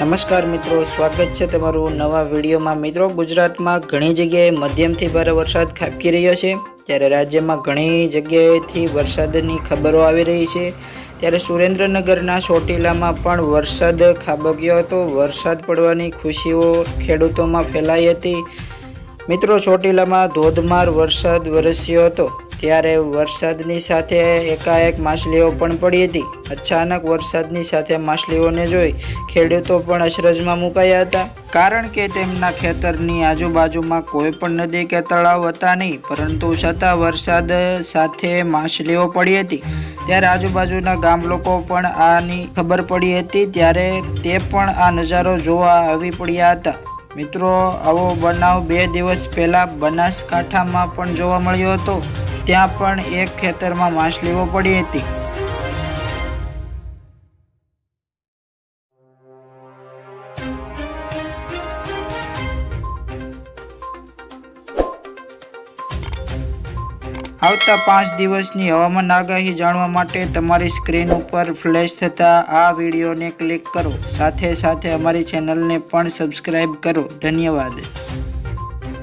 નમસ્કાર મિત્રો, સ્વાગત છે તમારું નવા વિડીયોમાં. મિત્રો, ગુજરાતમાં ઘણી જગ્યાએ મધ્યમથી ભારે વરસાદ ખાબકી રહ્યો છે. ત્યારે રાજ્યમાં ઘણી જગ્યાએથી વરસાદની ખબરો આવી રહી છે. ત્યારે સુરેન્દ્રનગરના ચોટીલામાં પણ વરસાદ ખાબક્યો હતો. વરસાદ પડવાની ખુશીઓ ખેડૂતોમાં ફેલાઈ હતી. મિત્રો, ચોટીલામાં ધોધમાર વરસાદ વરસ્યો હતો. ત્યારે વરસાદની સાથે એકાએક માછલીઓ પણ પડી હતી. અચાનક વરસાદની સાથે માછલીઓને જોઈ ખેડૂતો પણ અસરજમાં મુકાયા હતા. કારણ કે તેમના ખેતરની આજુબાજુમાં કોઈ પણ નદી કે તળાવ હતા નહીં, પરંતુ છતાં વરસાદ સાથે માછલીઓ પડી હતી. ત્યારે આજુબાજુના ગામ લોકો પણ આની ખબર પડી હતી, ત્યારે તે પણ આ નજારો જોવા આવી પડ્યા હતા. મિત્રો, આવો બનાવ બે દિવસ પહેલાં બનાસકાંઠામાં પણ જોવા મળ્યો હતો. ત્યાં પણ એક ખેતરમાં માછલીઓ પડી હતી. આવતા પાંચ દિવસની હવામાન આગાહી જાણવા માટે તમારી સ્ક્રીન ઉપર ફ્લેશ થતા આ વિડીયોને ક્લિક કરો. સાથે સાથે અમારી ચેનલને પણ સબસ્ક્રાઈબ કરો. ધન્યવાદ.